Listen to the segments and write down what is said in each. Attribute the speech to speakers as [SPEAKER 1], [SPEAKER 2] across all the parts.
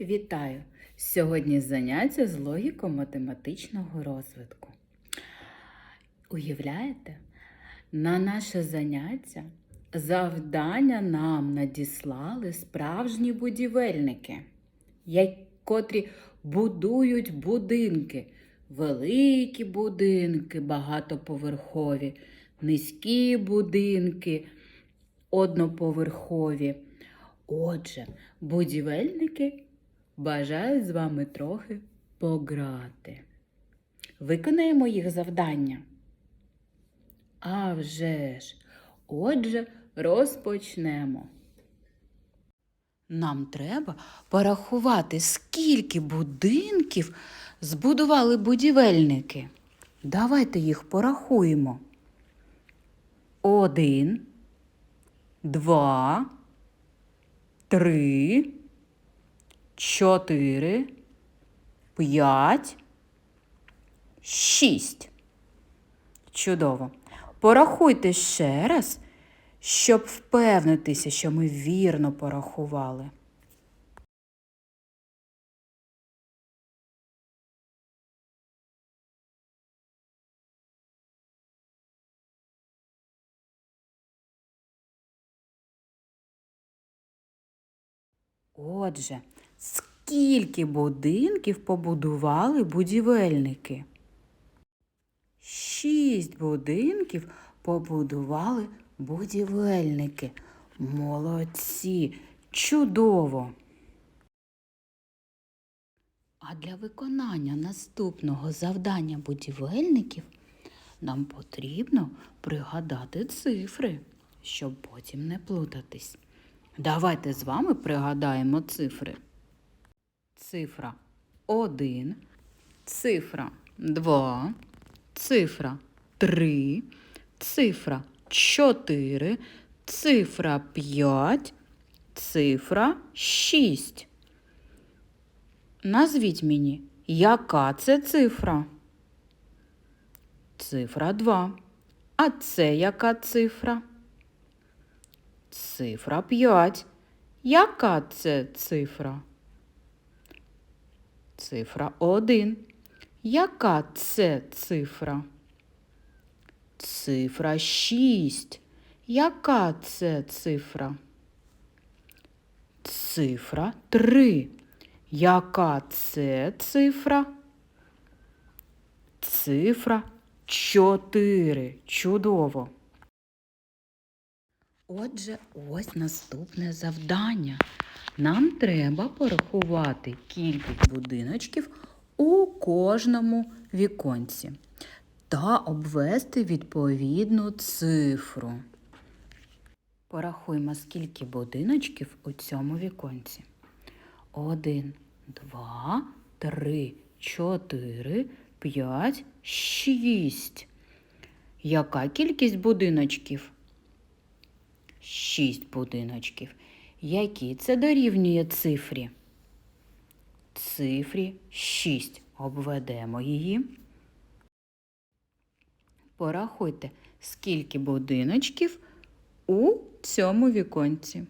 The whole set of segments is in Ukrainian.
[SPEAKER 1] Вітаю! Сьогодні заняття з логіко-математичного розвитку. Уявляєте, на наше заняття завдання нам надіслали справжні будівельники, котрі будують будинки, великі будинки, багатоповерхові, низькі будинки, одноповерхові. Отже, будівельники бажають з вами трохи пограти. Виконаємо їх завдання. А вже ж, отже, розпочнемо. Нам треба порахувати, скільки будинків збудували будівельники. Давайте їх порахуємо. Один, два, три, чотири, п'ять, шість. Чудово. Порахуйте ще раз, щоб впевнитися, що ми вірно порахували. Отже, скільки будинків побудували будівельники? Шість будинків побудували будівельники. Молодці! Чудово! А для виконання наступного завдання будівельників нам потрібно пригадати цифри, щоб потім не плутатись. Давайте з вами пригадаємо цифри. Цифра 1, цифра 2, цифра 3, цифра 4, цифра 5, цифра 6. Назвіть мені, яка це цифра? Цифра 2. А це яка цифра? Цифра 5. Яка це цифра? Цифра 1. Яка це цифра? Цифра 6. Яка це цифра? Цифра 3. Яка це цифра? Цифра 4. Чудово. Отже, ось наступне завдання. Нам треба порахувати кількість будиночків у кожному віконці та обвести відповідну цифру. Порахуємо, скільки будиночків у цьому віконці. Один, два, три, чотири, п'ять, шість. Яка кількість будиночків? Шість будиночків. Які це дорівнює цифрі? Цифрі 6. Обведемо її. Порахуйте, скільки будиночків у цьому віконці.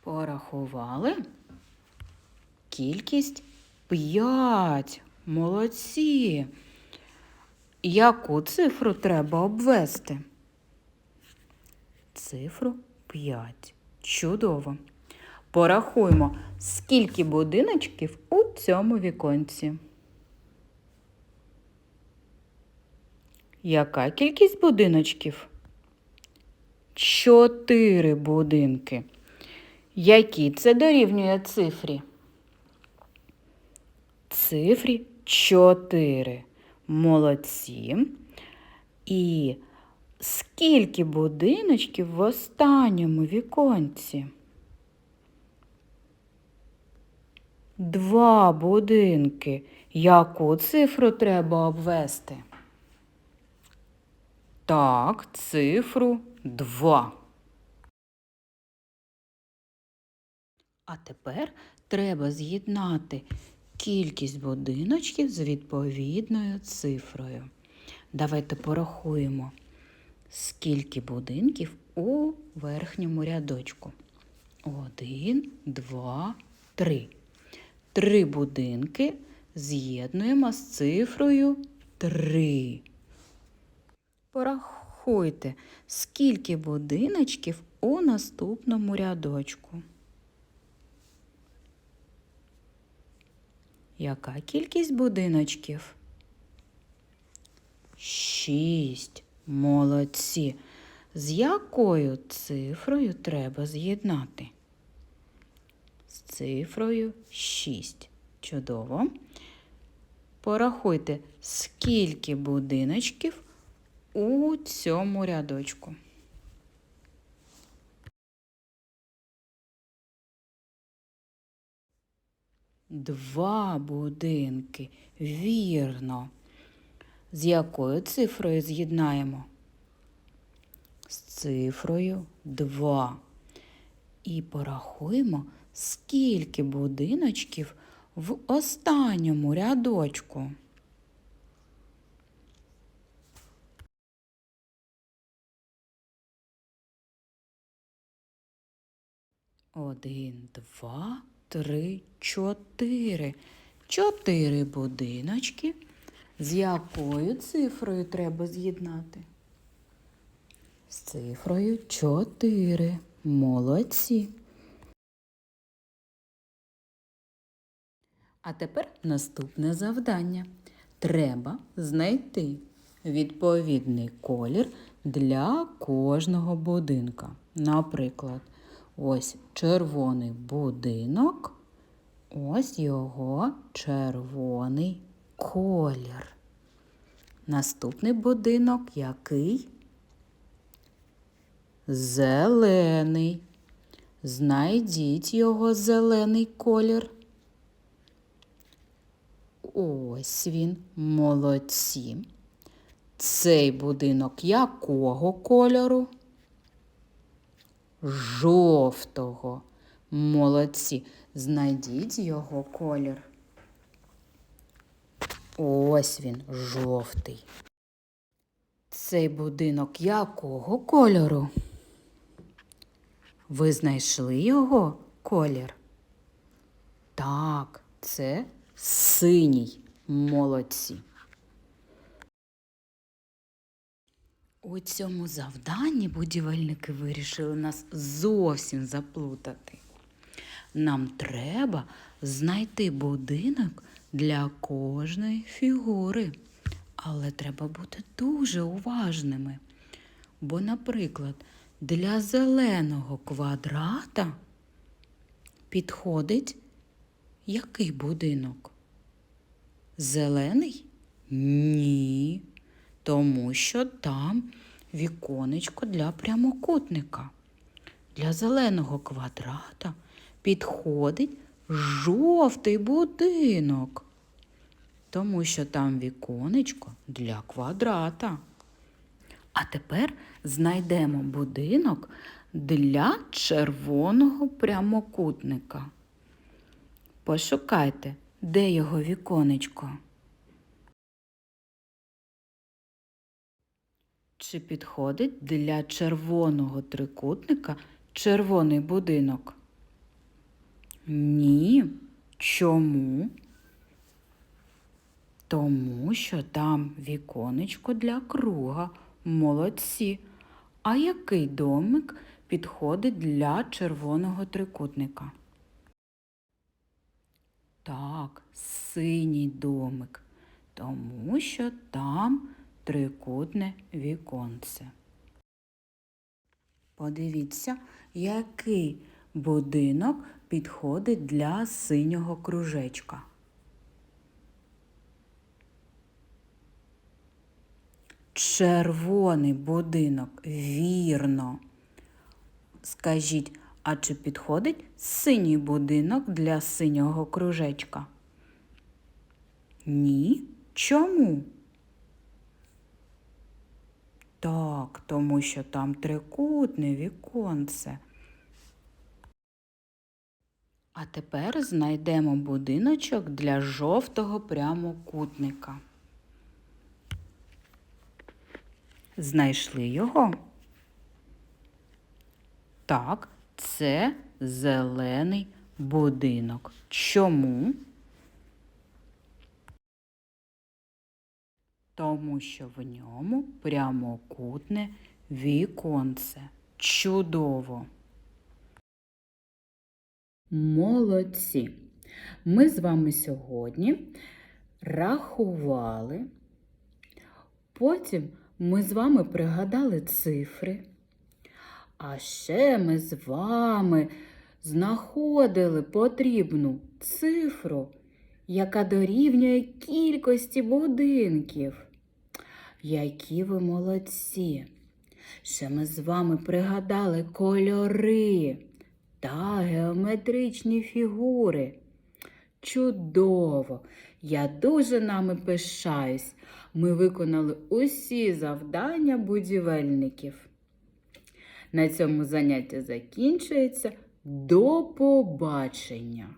[SPEAKER 1] Порахували. Кількість 5. Молодці. Яку цифру треба обвести? Цифру 5. Чудово. Порахуємо, скільки будиночків у цьому віконці. Яка кількість будиночків? Чотири будинки. Які це дорівнює цифрі? Цифрі 4. Молодці. І скільки будиночків в останньому віконці? Два будинки. Яку цифру треба обвести? Так, цифру 2. А тепер треба з'єднати кількість будиночків з відповідною цифрою. Давайте порахуємо, скільки будинків у верхньому рядочку. Один, два, три. Три будинки з'єднуємо з цифрою три. Порахуйте, скільки будиночків у наступному рядочку. Яка кількість будиночків? Шість. Молодці. З якою цифрою треба з'єднати? З цифрою 6. Чудово. Порахуйте, скільки будиночків у цьому рядочку. Два будинки. Вірно. З якою цифрою з'єднаємо? З цифрою 2. І порахуємо, скільки будиночків в останньому рядочку. Один, два, три, чотири. Чотири будиночки. З якою цифрою треба з'єднати? З цифрою 4. Молодці. А тепер наступне завдання. Треба знайти відповідний колір для кожного будинка. Наприклад, ось червоний будинок, ось його червоний колір. Наступний будинок який? Зелений. Знайдіть його зелений колір. Ось він, молодці. Цей будинок якого кольору? Жовтого. Молодці. Знайдіть його колір. Ось він, жовтий. Цей будинок якого кольору? Ви знайшли його колір? Так, це синій. Молодці. У цьому завданні будівельники вирішили нас зовсім заплутати. Нам треба знайти будинок для кожної фігури. Але треба бути дуже уважними. Бо, наприклад, для зеленого квадрата підходить який будинок? Зелений? Ні. Тому що там віконечко для прямокутника. Для зеленого квадрата підходить жовтий будинок, тому що там віконечко для квадрата. А тепер знайдемо будинок для червоного прямокутника. Пошукайте, де його віконечко. Чи підходить для червоного трикутника червоний будинок? Ні. Чому? Тому що там віконечко для круга. Молодці. А який домик підходить для червоного трикутника? Так, синій домик, тому що там трикутне віконце. Подивіться, який будинок підходить для синього кружечка. Червоний будинок, вірно. Скажіть, а чи підходить синій будинок для синього кружечка? Ні. Чому? Так, тому що там трикутне віконце. А тепер знайдемо будиночок для жовтого прямокутника. Знайшли його? Так, це зелений будинок. Чому? Тому що в ньому прямокутне віконце. Чудово! Молодці! Ми з вами сьогодні рахували. Потім ми з вами пригадали цифри. А ще ми з вами знаходили потрібну цифру, яка дорівнює кількості будинків. Які ви молодці! Ще ми з вами пригадали кольори та геометричні фігури. Чудово! Я дуже нами пишаюсь. Ми виконали усі завдання будівельників. На цьому заняття закінчується. До побачення!